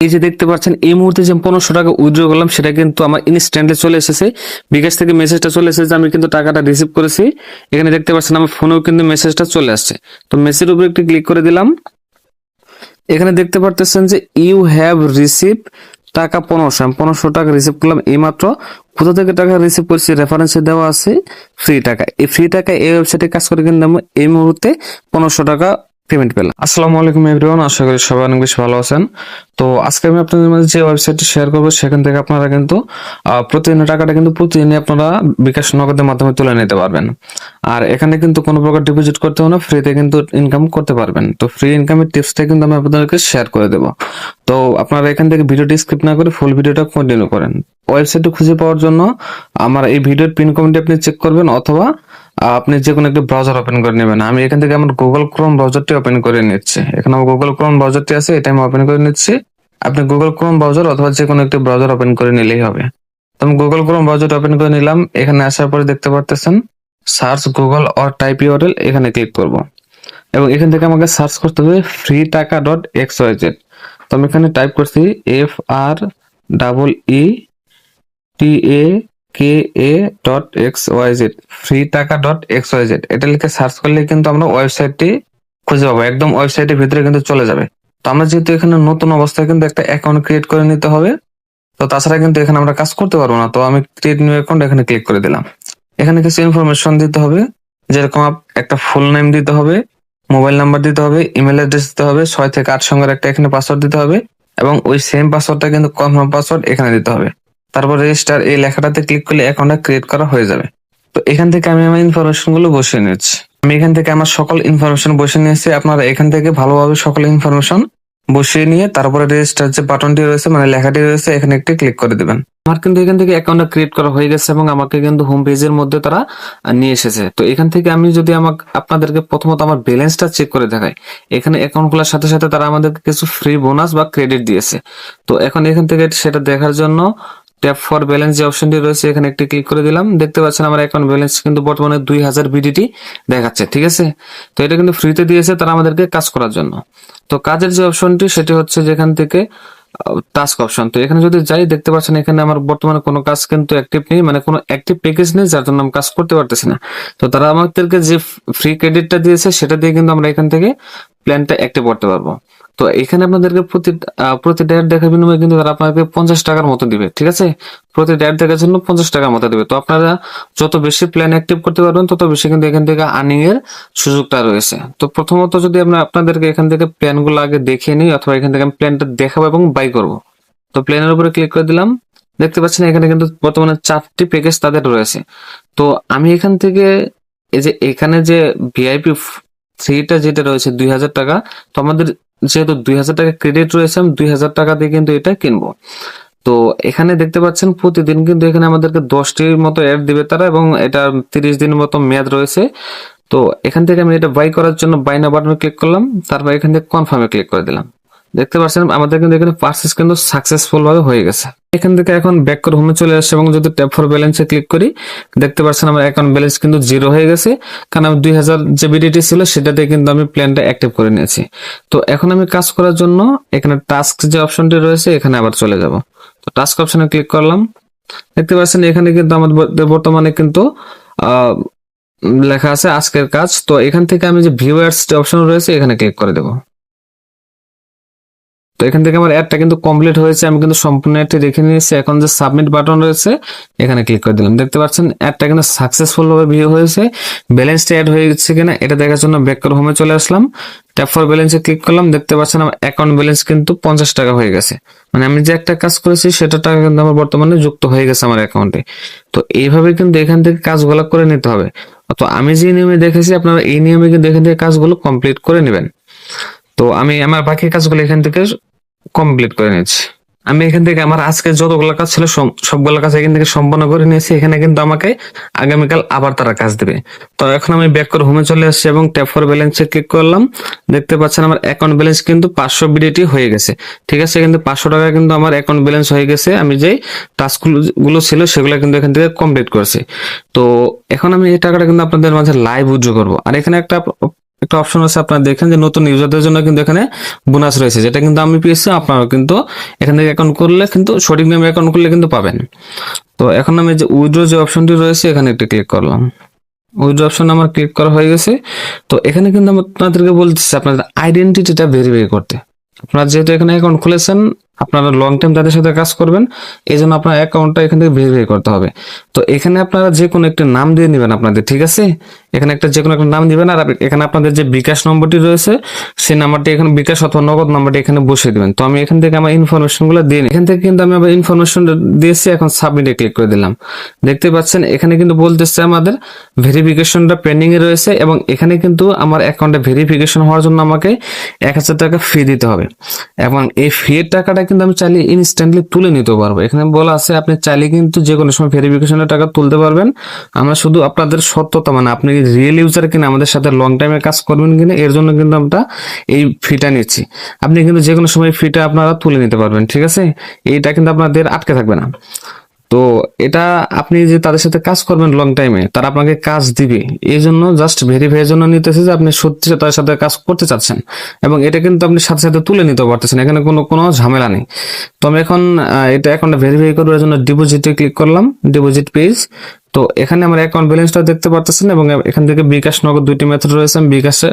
এই যে দেখতে পাচ্ছেন, এই মুহূর্তে যে পনেরোশো টাকা উইথড্র করলাম, সেটা কিন্তু আমার ইনস্ট্যান্টে চলে এসেছে। বিকাশ থেকে মেসেজটা চলে এসেছে, আমি কিন্তু টাকাটা রিসিভ করেছি। এখানে দেখতে পাচ্ছেন, আমার ফোনেও কিন্তু মেসেজটা চলে আসছে। তো মেসেজের উপরে একটু ক্লিক করে দিলাম। এখানে দেখতে পারতেছেন যে ইউ হ্যাভ রিসিভ টাকা পনেরোশো। আমি পনেরোশো টাকা রিসিভ করলাম এইমাত্র। কোথা থেকে টাকা রিসিভ করছি? রেফারেন্সে দেওয়া আছে ফ্রি টাকা। এই ফ্রি টাকা এই ওয়েবসাইটে কাজ করে কিন্তু আমি এই মুহূর্তে পনেরোশো টাকা পেমেন্ট পেলাম। আসসালামু আলাইকুম এভরিওয়ান আশা করি সবাই অনেক বেশি ভালো আছেন। তো আজকে আমি আপনাদের মাঝে যে ওয়েবসাইটটি শেয়ার করব, সেখান থেকে আপনারা কিন্তু প্রতিদিনের টাকাটা কিন্তু প্রতিদিনই আপনারা বিকাশ নগদের মাধ্যমে তুলে নিতে পারবেন। আর এখানে কিন্তু কোনো প্রকার ডিপোজিট করতে হবে না ফ্রিতে কিন্তু ইনকাম করতে পারবেন। তো ফ্রি ইনকামের টিপসটা কিন্তু আমি আপনাদেরকে শেয়ার করে দেবো। তো আপনারা এখান থেকে ভিডিওটি স্কিপ না করে ফুল ভিডিওটা কন্টিনিউ করেন। ওয়েবসাইটটি খুঁজে পাওয়ার জন্য আমার এই ভিডিওর পিন কমেন্টে আপনি চেক করবেন, অথবা আপনি যে কোনো একটি ব্রাউজার ওপেন করে নেবেন। আমি এখান থেকে আমার গুগল ক্রোম ব্রাউজারটি ওপেন করে নিচ্ছি। এখানে আমার গুগল ক্রোম ব্রাউজারটি আছে, এটা আমি ওপেন করে নিচ্ছি। আপনি গুগল ক্রোম ব্রাউজার অথবা যে কোনো একটি ব্রাউজার ওপেন করে নিলেই হবে। তো আমি গুগল ক্রোম ব্রাউজার ওপেন করে নিলাম। এখানে আসার পরে দেখতে পারতেছেন search Google or type URL এখানে ক্লিক করব। এবং এখান থেকে আমাকে সার্চ করতে হবে ফ্রি টাকা ডট এক্স ওয়াই জেড তো আমি এখানে টাইপ করছি F R double E T A K A dot X Y Z free টাকা ডট এক্স ওয়াই জেড এটা লিখে সার্চ করলে কিন্তু আমরা ওয়েবসাইটটি খুঁজে পাবো। একদম ওয়েবসাইটের ভিতরে কিন্তু চলে যাবে। তো আমরা যেহেতু এখানে নতুন অবস্থায় কিন্তু একটা অ্যাকাউন্ট ক্রিয়েট করে নিতে হবে, তো তাছাড়া কিন্তু এখানে আমরা কাজ করতে পারব না। তো আমি ক্রিয়েট নিউ অ্যাকাউন্ট এখানে ক্লিক করে দিলাম। এখানে কিছু ইনফরমেশন দিতে হবে, যেরকম একটা ফুল নেম দিতে হবে মোবাইল নাম্বার দিতে হবে ইমেল অ্যাড্রেস দিতে হবে, ছয় থেকে আট সঙ্গের একটা এখানে পাসওয়ার্ড দিতে হবে, এবং ওই সেম পাসওয়ার্ডটা কিন্তু কনফার্ম পাসওয়ার্ড এখানে দিতে হবে। তারপর রেজিস্টার এই লেখাটাতে ক্লিক করলে অ্যাকাউন্টটা ক্রিয়েট করা হয়ে যাবে। তো এখান থেকে আমি আমার ইনফরমেশনগুলো বসিয়ে নিচ্ছি। আমি এখান থেকে আমার সকল ইনফরমেশন বসিয়ে নিয়েছি। আপনারা এখান থেকে ভালোভাবে সকল ইনফরমেশন বসিয়ে নিয়ে তারপরে রেজিস্টার যে বাটনটি রয়েছে মানে লেখাটি রয়েছে, এখানে একটি ক্লিক করে দিবেন। আমার কিন্তু এখান থেকে অ্যাকাউন্টটা ক্রিয়েট করা হয়ে গেছে এবং আমাকে কিন্তু হোম পেজের মধ্যে তারা নিয়ে এসেছে। তো এখান থেকে আমি যদি আমাকে, আপনাদেরকে প্রথমত আমার ব্যালেন্সটা চেক করে দেখাই। এখানে অ্যাকাউন্ট খোলার সাথে সাথে তারা আমাদেরকে কিছু ফ্রি বোনাস বা ক্রেডিট দিয়েছে। তো এখন এখান থেকে সেটা দেখার জন্য ট্যাপ ফর ব্যালেন্স যে অপশনটি রয়েছে, এখানে একটি ক্লিক করে দিলাম। দেখতে পাচ্ছেন আমার অ্যাকাউন্ট ব্যালেন্স কিন্তু বর্তমানে দুই হাজার বিডিটি দেখাচ্ছে, ঠিক আছে? তো এটা কিন্তু ফ্রিতে দিয়েছে তারা আমাদেরকে কাজ করার জন্য। তো কাজের যে অপশনটি সেটি হচ্ছে যেখান থেকে টাস্ক অপশন তো এখানে যদি যাই, দেখতে পাচ্ছেন এখানে আমার বর্তমানে কোনো কাজ কিন্তু অ্যাক্টিভ নেই মানে কোনো অ্যাক্টিভ প্যাকেজ নেই, যার জন্য আমি কাজ করতে পারতেছি না। তো তারা আমাদেরকে যে ফ্রি ক্রেডিটটা দিয়েছে, সেটা দিয়ে কিন্তু আমরা এখান থেকে প্ল্যানটা অ্যাক্টিভ করতে পারব। তো এখানে আপনাদেরকে প্রতি প্রতি ডেট দেখার বিনিময়ে কিন্তু তারা আপনাকে পঞ্চাশ টাকার মতো দিবে, ঠিক আছে? প্রতি ডেট দেখার জন্য পঞ্চাশ টাকার মতো দিবে। তো আপনারা যত বেশি প্ল্যান অ্যাক্টিভ করতে পারবেন, তত বেশি কিন্তু এখান থেকে আর্নিং এর সুযোগটা রয়েছে। তো প্রথমত যদি আমরা আপনাদেরকে এখান থেকে প্ল্যানগুলো আগে দেখিয়ে নিই, অথবা এখান থেকে আমি প্ল্যানটা দেখাবো এবং বাই করব। তো প্ল্যানের উপরে ক্লিক করে দিলাম। দেখতে পাচ্ছেন এখানে কিন্তু বর্তমানে চারটি প্যাকেজ তাদের রয়েছে। তো আমি এখান থেকে এই যে এখানে যে ভিআইপি থ্রিটা যেটা রয়েছে দুই হাজার টাকা, তো আমাদের যেহেতু দুই হাজার টাকা ক্রেডিট রয়েছে, আমি দুই হাজার টাকা দিয়ে কিন্তু এটা কিনবো। তো এখানে দেখতে পাচ্ছেন প্রতিদিন কিন্তু এখানে আমাদেরকে দশটির মতো অ্যাড দিবে তারা এবং এটা তিরিশ দিন মতো মেয়াদ রয়েছে। তো এখান থেকে আমি এটা বাই করার জন্য বাই না বাটনে ক্লিক করলাম, তারপর এখান থেকে কনফার্মে ক্লিক করে দিলাম। দেখতে পাচ্ছেন, আমাদের কিন্তু এখানে পার্সেস কিন্তু সাকসেসফুল ভাবে হয়ে গেছে। এখান থেকে এখন ব্যাক করে হোমে চলে আসছে এবং যদি ট্যাপ ফর ব্যালেন্সে ক্লিক করি, দেখতে পাচ্ছেন আমার অ্যাকাউন্ট ব্যালেন্স কিন্তু জিরো হয়ে গেছে। কারণ আমি দুই হাজার যে বিডিটি ছিল সেটাতে কিন্তু আমি প্ল্যানটা অ্যাক্টিভ করে নিয়েছি। তো এখন আমি কাজ করার জন্য এখানে টাস্ক যে অপশনটি রয়েছে, এখানে আবার চলে যাব। তো টাস্ক অপশনে ক্লিক করলাম। দেখতে পাচ্ছেন, এখানে কিন্তু আমাদের বর্তমানে কিন্তু লেখা আছে আজকের কাজ। তো এখান থেকে আমি যে ভিউয়ার্স যে অপশন রয়েছে, এখানে ক্লিক করে দেবো। তো এখান থেকে আমার অ্যাডটা কিন্তু কমপ্লিট হয়েছে, আমি কিন্তু সম্পূর্ণ অ্যাডটি দেখে নিয়েছি। এখন যে সাবমিট বাটন রয়েছে, এখানে ক্লিক করে দিলাম। দেখতে পাচ্ছেন অ্যাডটা কিন্তু সাকসেসফুল ভাবে ভিউ হয়েছে ব্যালেন্সটা অ্যাড হয়ে গেছে কিনা, এটা দেখার জন্য ব্যাক করে হোমে চলে আসলাম। ট্যাপ ফর ব্যালেন্সে ক্লিক করলাম, দেখতে পাচ্ছেন আমার অ্যাকাউন্ট ব্যালেন্স কিন্তু পঞ্চাশ টাকা হয়ে গেছে। মানে আমি যে একটা কাজ করেছি, সেটা টাকা কিন্তু আমার বর্তমানে যুক্ত হয়ে গেছে আমার অ্যাকাউন্টে তো এইভাবে কিন্তু এখান থেকে কাজগুলো করে নিতে হবে। তো আমি যে নিয়মে দেখেছি, আপনারা এই নিয়মে কিন্তু এখান থেকে কাজগুলো কমপ্লিট করে নেবেন। তো আমি, আমার বাকি কাজগুলো এখান থেকে কমপ্লিট করে নিচ্ছি আমি এখান থেকে আমার আজকে যতগুলো কাজ ছিল সব- সবগুলো কাজ এখান থেকে সম্পন্ন করে নিয়েছি। এখানে কিন্তু আমাকে আগামীকাল আবার তারা কাজ দেবে। তো এখন আমি ব্যাক করে হোমে চলে আসছি এবং ট্যাপ ফর ব্যালেন্সে ক্লিক করলাম। দেখতে পাচ্ছেন আমার অ্যাকাউন্ট ব্যালেন্স কিন্তু পাঁচশো বিডিটি হয়ে গেছে। ঠিক আছে, কিন্তু পাঁচশো টাকা কিন্তু আমার অ্যাকাউন্ট ব্যালেন্স হয়ে গেছে। আমি যে টাস্কগুলো ছিল সেগুলো কিন্তু এখান থেকে কমপ্লিট করেছি। তো এখন আমি এই টাকাটা কিন্তু আপনাদের মাঝে লাইভ উজ্জ্ব করব। আর এখানে একটা একটা অপশন আছে, আপনারা দেখেন যে নতুন ইউজারদের জন্য কিন্তু এখানে বোনাস রয়েছে, যেটা কিন্তু আমি পেয়েছি, আপনারাও কিন্তু এখান থেকে অ্যাকাউন্ট করলে কিন্তু সঠিক নামে অ্যাকাউন্ট করলে কিন্তু পাবেন। তো এখন আমি যে উইড্রো যে অপশনটি রয়েছে, এখানে একটা ক্লিক করলাম। উইড্রো অপশন আমার ক্লিক করা হয়ে গেছে। তো এখানে কিন্তু আপনাদেরকে বলতেছি, আপনাদের আইডেন্টিটিটা ভেরিফাই করতে। আপনারা যেহেতু এখানে অ্যাকাউন্ট খুলেছেন, আপনারা লং টাইম তাদের সাথে কাজ করবেন এই জন্য আপনার অ্যাকাউন্টটা এখান থেকে ভেরিফাই করতে হবে। তো এখানে আপনারা যে কোনো একটা নাম দিয়ে নেবেন আপনাদের, ঠিক আছে? এখানে একটা যে কোনো একটা নাম দিবেন, আর এখানে আপনাদের যে বিকাশ নম্বরটি রয়েছে, সেই নাম্বারটি এখানে বিকাশ অথবা নগদ নাম্বারটি এখানে বসিয়ে দিবেন। তো আমি এখান থেকে আমার ইনফরমেশনগুলো দিয়ে এখান থেকে কিন্তু আমি আবার ইনফরমেশন দিয়েছি, এখন সাবমিটে ক্লিক করে দিলাম। দেখতে পাচ্ছেন, এখানে কিন্তু বলতেছে আমাদের ভেরিফিকেশনটা পেন্ডিং এ রয়েছে, এবং এখানে কিন্তু আমার অ্যাকাউন্টে ভেরিফিকেশন হওয়ার জন্য আমাকে এক হাজার টাকা ফি দিতে হবে। এবং এই ফি এর টাকাটা কিন্তু আমি চাইলে ইনস্ট্যান্টলি তুলে নিতে পারব। এখানে বলা আছে, আপনি চাইলে কিন্তু যে কোনো সময় ভেরিফিকেশনের টাকা তুলতে পারবেন। আমরা শুধু আপনাদের সত্যতা মানে আপনি রিয়েল ইউজার কিনা আমাদের সাথে লং টাইমে কাজ করবেন কিনা, এর জন্য কিন্তু আমরা এই ফিটা নিচ্ছি। আপনি কিন্তু যে কোনো সময় ফিটা আপনারা তুলে নিতে পারবেন, ঠিক আছে? এইটা কিন্তু আপনাদের আটকে থাকবে না। তো এটা আপনি যে তাদের সাথে কাজ করবেন লং টাইমে তারা আপনাকে কাজ দিবে। এই জন্য জাস্ট ভেরিফাই জন্য নিতেছে যে আপনি সত্যি তাদের সাথে কাজ করতে চাচ্ছেন। এবং এটা কিন্তু আপনি সাথে সাথে তুলে নিতে পারতেছেন, এখানে কোনো কোনো ঝামেলা নেই। তো আমি এখন এটা অ্যাকাউন্টে ভেরিফাই করার জন্য ডিপোজিটে ক্লিক করলাম ডিপোজিট পেজ তো এখানে আমার অ্যাকাউন্ট ব্যালেন্সটা দেখতে পারতেছেন এবং এখান থেকে বিকাশ নগদ দুইটি মেথড রয়েছে, আমি বিকাশে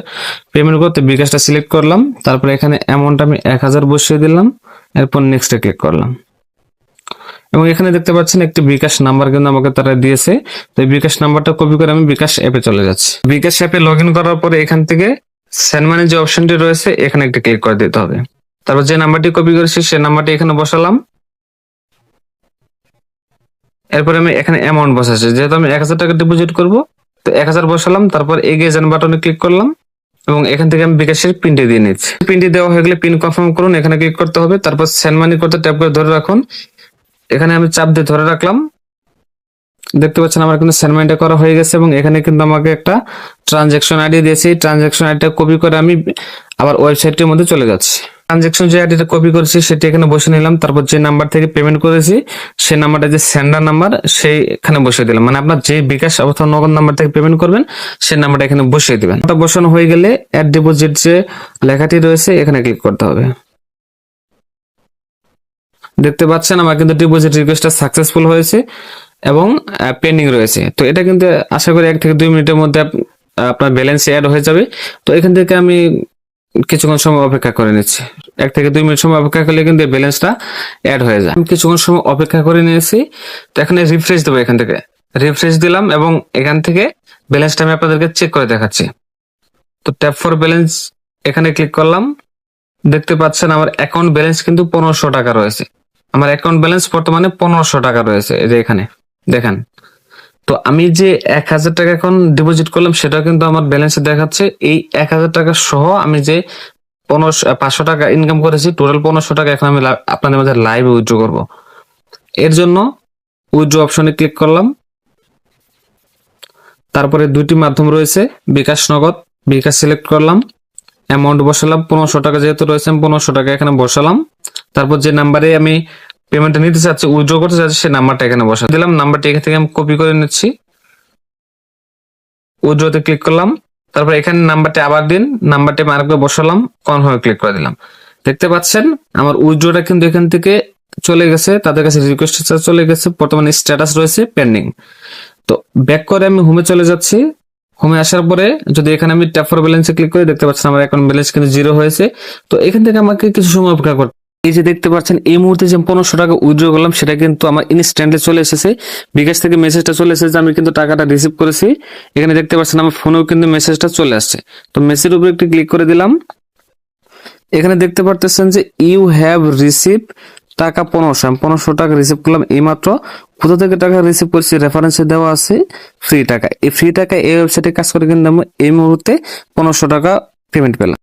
পেমেন্ট করতে বিকাশটা সিলেক্ট করলাম। তারপরে এখানে অ্যামাউন্ট আমি এক হাজার বসিয়ে দিলাম, এরপর নেক্সটে ক্লিক করলাম। এবং এখানে দেখতে পাচ্ছেন একটি বিকাশ নাম্বার কিন্তু আমাকে তারা দিয়েছে। তো এই বিকাশ নাম্বারটা কপি করে আমি বিকাশ অ্যাপে চলে যাচ্ছি। বিকাশ অ্যাপে লগ করার পরে এখান থেকে সেন্ড যে অপশনটি রয়েছে, এখানে একটা ক্লিক করে দিতে হবে। তারপর যে নাম্বারটি কপি করেছি সেই নাম্বারটি এখানে বসালাম। এরপরে আমি এখানে অ্যামাউন্ট বসাচ্ছি। যেহেতু আমি এক হাজার টাকা ডিপোজিট করব, তো এক হাজার বসালাম, তারপর এগিয়ে যান বাটনে ক্লিক করলাম এবং এখান থেকে আমি বিকাশের পিনটি দিয়ে নিচ্ছি। পিনটি দেওয়া হয়ে গেলে পিন কনফার্ম করুন, এখানে ক্লিক করতে হবে। তারপর সেন্ড মানি করতে ট্যাপ করে ধরে রাখুন। এখানে আমি চাপ দিয়ে ধরে রাখলাম। দেখতে পাচ্ছেন আমার কিন্তু সেন্ড করা হয়ে গেছে এবং এখানে কিন্তু আমাকে একটা ট্রানজেকশন আইডি দিয়েছে। ট্রানজেকশন আইডিটা কপি করে আমি আবার ওয়েবসাইটের মধ্যে চলে যাচ্ছি। ট্রানজেকশন যে আইডিটা কপি করেছি, সেটা এখানে বসে নিলাম। তারপর যে নাম্বার থেকে পেমেন্ট করেছি সেই নাম্বারটা যে সেন্ডার নাম্বার সেইখানে বসিয়ে দিলাম। মানে আপনার যে বিকাশ অথবা নগদ নাম্বার থেকে পেমেন্ট করবেন সেই নাম্বারটা এখানে বসিয়ে দিবেন। ওটা বসানো হয়ে গেলে অ্যাড ডিপোজিট যে লেখাটি রয়েছে, এখানে ক্লিক করতে হবে। দেখতে পাচ্ছেন আমার কিন্তু ডিপোজিট রিকোয়েস্টটা সাকসেসফুল হয়েছে এবং পেন্ডিং রয়েছে। তো এটা কিন্তু আশা করি এক থেকে দুই মিনিটের মধ্যে আপনার ব্যালেন্স অ্যাড হয়ে যাবে। তো এখান থেকে আমি কিছুক্ষণ সময় অপেক্ষা করে নিচ্ছি। এক থেকে দুই মিনিট সময় অপেক্ষা করলে কিন্তু ব্যালেন্সটা অ্যাড হয়ে যায়। আমি কিছুক্ষণ সময় অপেক্ষা করে নিয়েছি। তো এখানে রিফ্রেশ দেবো এখান থেকে। রিফ্রেশ দিলাম এবং এখান থেকে ব্যালেন্সটা আমি আপনাদেরকে চেক করে দেখাচ্ছি। তো ট্যাপ ফর ব্যালেন্স এখানে ক্লিক করলাম। দেখতে পাচ্ছেন আমার অ্যাকাউন্ট ব্যালেন্স কিন্তু পনেরোশো টাকা রয়েছে। আমার অ্যাকাউন্ট ব্যালেন্স বর্তমানে পনেরোশো টাকা রয়েছে, এই যে এখানে, দেখেন। তো আমি যে এক হাজার টাকা এখন ডিপোজিট করলাম সেটা কিন্তু আমার ব্যালেন্সে দেখাচ্ছে। এই এক হাজার টাকা সহ আমি যে পনেরোশো পাঁচশো টাকা ইনকাম করেছি টোটাল পনেরোশো টাকা এখন আমি আপনাদের মধ্যে লাইভে উইথড্র করব। এর জন্য উইথড্র অপশনে ক্লিক করলাম। তারপরে দুইটি মাধ্যম রয়েছে, বিকাশ নগদ, বিকাশ সিলেক্ট করলাম। অ্যামাউন্ট বসালাম, পনেরোশো টাকা যেহেতু রয়েছে, আমি পনেরোশো টাকা এখানে বসালাম। তারপর যে নাম্বারে আমি পেমেন্টটা নিতে চাচ্ছে উইথড্র করতে চাচ্ছি সেই নাম্বারটা এখানে বসা দিলাম নাম্বারটি এখান থেকে আমি কপি করে নিচ্ছি। উইথড্রতে ক্লিক করলাম, তারপর এখানে নাম্বারটি আবার দিন নাম্বারটি আরেকবার বসালাম কনফার্মে ক্লিক করে দিলাম। দেখতে পাচ্ছেন, আমার উইথড্রটা কিন্তু এখান থেকে চলে গেছে, তাদের কাছে রিকোয়েস্ট চলে গেছে, বর্তমানে স্ট্যাটাস রয়েছে পেন্ডিং তো ব্যাক করে আমি হোমে চলে যাচ্ছি। হোমে আসার পরে যদি এখানে আমি ট্যাপ ফর ব্যালেন্সে ক্লিক করি, দেখতে পাচ্ছেন আমার অ্যাকাউন্ট ব্যালেন্স কিন্তু জিরো হয়েছে। তো এখান থেকে আমাকে কিছু সময় অপেক্ষা করতে এই যে দেখতে পাচ্ছেন, এই মুহূর্তে যে পনেরোশো টাকা উইথড্র করলাম, সেটা কিন্তু আমার ইনস্ট্যান্টে চলে এসেছে। বিকাশ থেকে মেসেজটা চলে এসেছে আমি কিন্তু টাকাটা রিসিভ করেছি। এখানে দেখতে পাচ্ছেন, আমার ফোনেও কিন্তু মেসেজটা চলে আসছে। তো মেসেজের উপরে একটি ক্লিক করে দিলাম। এখানে দেখতে পারতেছেন যে ইউ হ্যাভ রিসিভ টাকা পনেরোশো। আমি পনেরোশো টাকা রিসিভ করলাম এইমাত্র। কোথা থেকে টাকা রিসিভ করছি? রেফারেন্সে দেওয়া আছে ফ্রি টাকা। এই ফ্রি টাকা এই ওয়েবসাইটে কাজ করে কিন্তু আমি এই মুহূর্তে পনেরোশো টাকা পেমেন্ট পেলাম।